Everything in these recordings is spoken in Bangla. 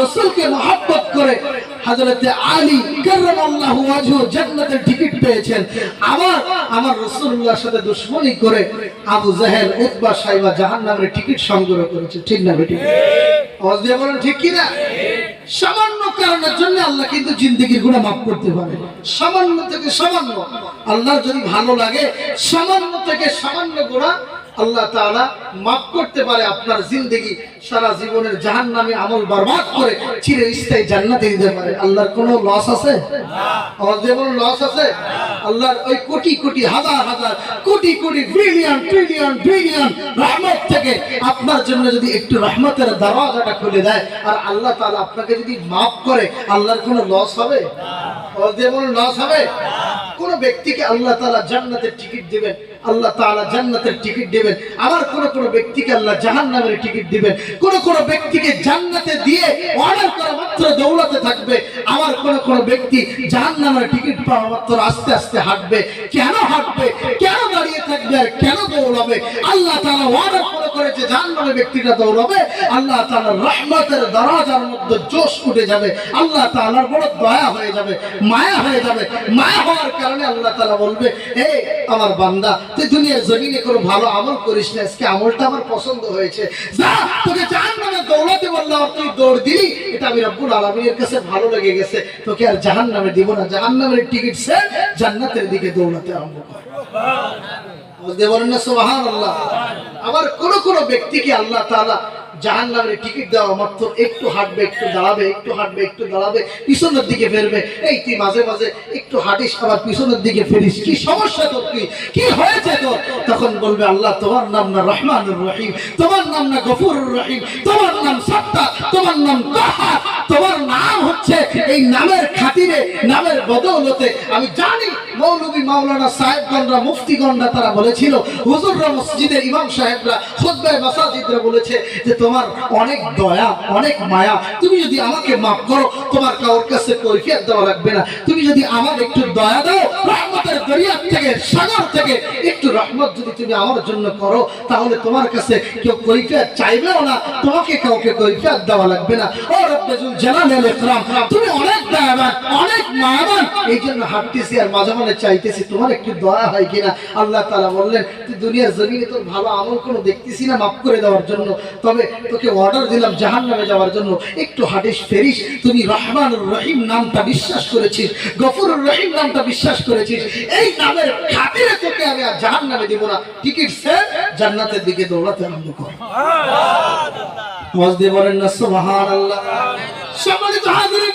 রসুলকে মহাব্বত করে হযরতে আলী কাররামাল্লাহু জান্নাতের টিকিট পেয়েছেন। আবার আমার রাসূলুল্লাহর সাথে দুশমনী করে আবু জাহেল, উতবা, সাইবা জাহান্নামের টিকিট সংগ্রহ করেছে। ঠিক না বেটি? আওয়াজ দিয়ে বলেন, ঠিক কি না? সামান্য কারণের জন্য আল্লাহ কিন্তু জিন্দগির গুণা মাফ করতে পারে। সামান্য থেকে সামান্য। আল্লাহর যদি ভালো লাগে, সামান্য থেকে সামান্য গুণা আল্লাহ তাআলা মাফ করতে পারে আপনার জিন্দগি, সারা জীবনের জাহান্নামে আমল বরবাদ করে চিরে চিরস্থায়ী জান্নাতে দিতে পারে। আল্লাহর কোনো লস আছে? যেমন লস আছে? আল্লাহর ওই কোটি কোটি, হাজার হাজার, crore crore billion trillion billion রহমত থেকে আপনার জন্য যদি একটু রহমতের দরওয়াজাটা খুলে দেয়, আর আল্লাহ তাআলা আপনাকে যদি মাফ করে, আল্লাহর কোনো লস হবে? যেমন লস হবে? কোন ব্যক্তিকে আল্লাহ তাআলা জান্নাতের টিকিট দিবেন। আল্লাহ তাআলা জান্নাতের টিকিট দিবেন। আবার কোন কোন ব্যক্তিকে আল্লাহ জাহান্নামের টিকিট দিবেন। কোন কোন ব্যক্তিকে জান্নাতে দিয়ে অর্ডার করা মাত্র দৌড়াতে থাকবে। আবার কোন কোন ব্যক্তি জাহান্নামের টিকিট পাওয়া মাত্র আস্তে আস্তে হাঁটবে। কেন হাঁটবে? কেন থাকবে? কেন দৌড়াবে? আল্লাহ তাআলা অর্ডার করে করেছে, জাহান্নামের ব্যক্তিটা দৌড়াবে। আল্লাহ তাআলার রহমতের দরজার মধ্যে জোশ উঠে যাবে। আল্লাহ তাআলার বড় দয়া হয়ে যাবে, মায়া হয়ে যাবে। মায়া হওয়ার কারণে আল্লাহ তাআলা বলবে এই আমার বান্দা, তুই দুনিয়ার জমিনে কোনো ভালো আমল করিস না। আজকে আমলটা আমার পছন্দ হয়েছে। যা, তোকে জাহান্নামে দৌড়াতে বললাম তুই দৌড় দিলি। এটা আমি রব্বুল আলামিনের কাছে ভালো লেগে গেছে। তোকে আর জাহান্নামে দিব না। জাহান্নামের টিকিট সে জান্নাতের দিকে দৌড়াতে আরম্ভ কর। বুঝতে পারেন না, সুবহানাল্লাহ? আবার কোন কোন ব্যক্তিকে আল্লাহ তাআলা জাহান্নামের টিকিট দেওয়া মাত্র একটু হাঁটবে, একটু দাঁড়াবে, একটু হাঁটবে, একটু দাঁড়াবে, পিছনের দিকে ফেরবে। এই তুই মাঝে মাঝে একটু হাঁটিস, আবার পিছনের দিকে ফেরিস। কি সমস্যা তোর কি? কি হয়েছে তোর? তখন বলবে আল্লাহ, তোমার নাম না রহমানুর রহিম, তোমার নাম না গফুরুর রহিম, তোমার নাম সত্তা তোমার নাম কাহার তোমার নাম হচ্ছে এই নামের খাতিরে, নামের বদৌলতে আমি জানি মৌলভী মাওলানা সাহেবগণরা মুফতিগণরা তারা বলেছিল, হুজুররা মসজিদের ইমাম সাহেবরা, খুতবায় মাসাজিদরা বলেছে যে তোমার অনেক দয়া, অনেক মায়া, তুমি যদি আমাকে মাফ করো, তোমার কারোর কাছে কৈফিয়ত দেওয়া লাগবে না। তুমি যদি আমার একটু দয়া দাও, রহমতের দরিয়া থেকে, সাগর থেকে, একটু রহমত যদি তুমি আমার জন্য করো, তাহলে তোমার কাছে কেউ কৈফিয়ত চাইবেও না, তোমাকে কাউকে কৈফিয়ত দেওয়া লাগবে না। ও রব্বাজুল জালাল ইকরাম, তুমি অনেক অনেক মায়াবান এই জন্য হাঁটতেছি আর মাঝে মাঝে চাইতেছি তোমার একটু দয়া হয় কিনা? আল্লাহ তাআলা বললেন তুই দুনিয়ার জমিনে তোর ভালো আমল কোনো দেখতেছি না মাফ করে দেওয়ার জন্য। তবে তোকে অর্ডার দিলাম জাহান্নামে যাওয়ার জন্য। একটু হাঁটিস ফেরিস। তুমি রহমানুর রহিম নামটা বিশ্বাস করেছিস গফুরুর রহিম নামটা বিশ্বাস করেছিস। এই নামের খাতিরে তোকে আমি আর জাহান্নামে দিব না। টিকিট সে জান্নাতের দিকে দৌড়াতে আরম্ভ কর। মসজিদে বলেন না সুবহানাল্লাহ। সম্মানিত হাজিরিন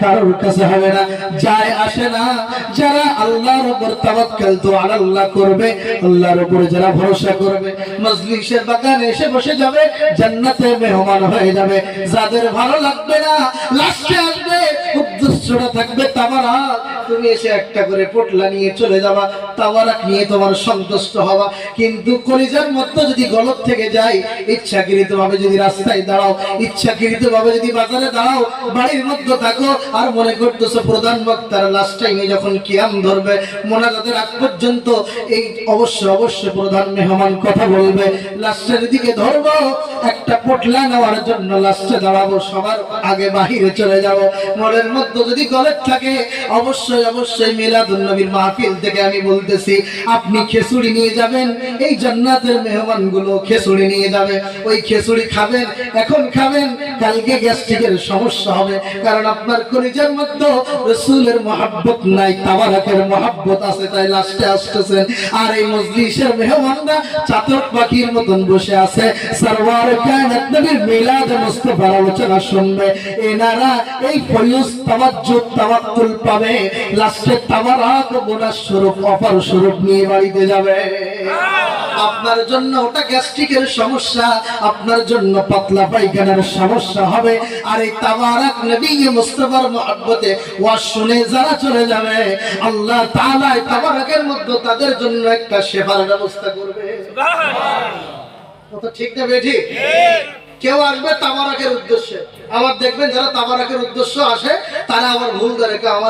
কারোর কাছে হবে না। যায় আসে না। যারা আল্লাহর উপর তাওয়াক্কাল তো আল্লাহ করবে, আল্লাহর উপরে যারা ভরসা করবে, মজলিসের বাগানে এসে বসে যাবে জান্নাতে মেহমান হয়ে যাবে। যাদের ভালো লাগবে না লাস্টে আসবে উদ্দেশ্যটা থাকবে তামারা তুমি এসে একটা করে পোটলা নিয়ে চলে যাবা তামারা নিয়ে তোমার সন্তুষ্ট হওয়া কিন্তু কলিজার মধ্যে যদি গলত থেকে যায় ইচ্ছাকৃত ভাবে যদি রাস্তায় দাঁড়াও ইচ্ছাকৃত ভাবে যদি বাজারে দাঁড়াও, বাড়ির মধ্যে থাকো, আর মনে করতেছো প্রধান বক্তার লাস্ট টাইমে যখন কিয়াম ধরবে, মোনাজাতের আগ পর্যন্ত এই অবশ্য অবশ্য প্রধান মেহমান কথা বলবে। লাস্টের দিকে ধরবো, একটা পোটলা নেওয়ার জন্য লাস্টে দাঁড়াবো, সবার আগে বাহিরে চলে যাব। মনের মধ্যে যদি গলের থাকে, অবশ্যই অবশ্যই মিলাদুল নবীর মাহফিল থেকে আমি বলতেছি, আপনি খেসুড়ি নিয়ে যাবেন, এই জান্নাতের মেহমানগুলো খেসুড়ি নিয়ে যাবে। ওই খেসুড়ি খাবেন, এখন খাবেন কালকে গ্যাস্ট্রিকের সমস্যা হবে, কারণ আপনার কলিজার মধ্যে রসুলের মহাব্বত নাই, তাবারাকের মহাব্বত আছে, তাই লাস্টে আসতেছেন। আর এই মজলিসের মেহমানরা চাতক পাখির মতন বসে আছে। সরওয়ার কায়নাত নবীর মিলাদ মুস্তাফার আলোচনা শুনবে। এনারা এই ফয়ুজ তাওয়াজ্জুদ তাওয়াক্কুল পাবে। লাস্টে তাবারাক বোনাস স্বরূপ অপার স্বরূপ নিয়ে বাড়িতে যাবে। আপনার জন্য ওটা গ্যাস্ট্রিকের সমস্যা, আপনার জন্য পাতলা পায়খানার সমস্যা। হবে। আর এই তাবারাক নবী মুস্তফার মহব্বতে ওয়াজ শুনে যারা চলে যাবে আল্লাহ তাআলা তাবারাকের মধ্যে তাদের জন্য একটা সেবার ব্যবস্থা করবে। ঠিক না বেঠি? কেউ আসবে তাবারাকের উদ্দেশ্যে। আবার দেখবেন যারা তাবারাকের উদ্দেশ্য আসে তারা আবার ভুল করে। আমার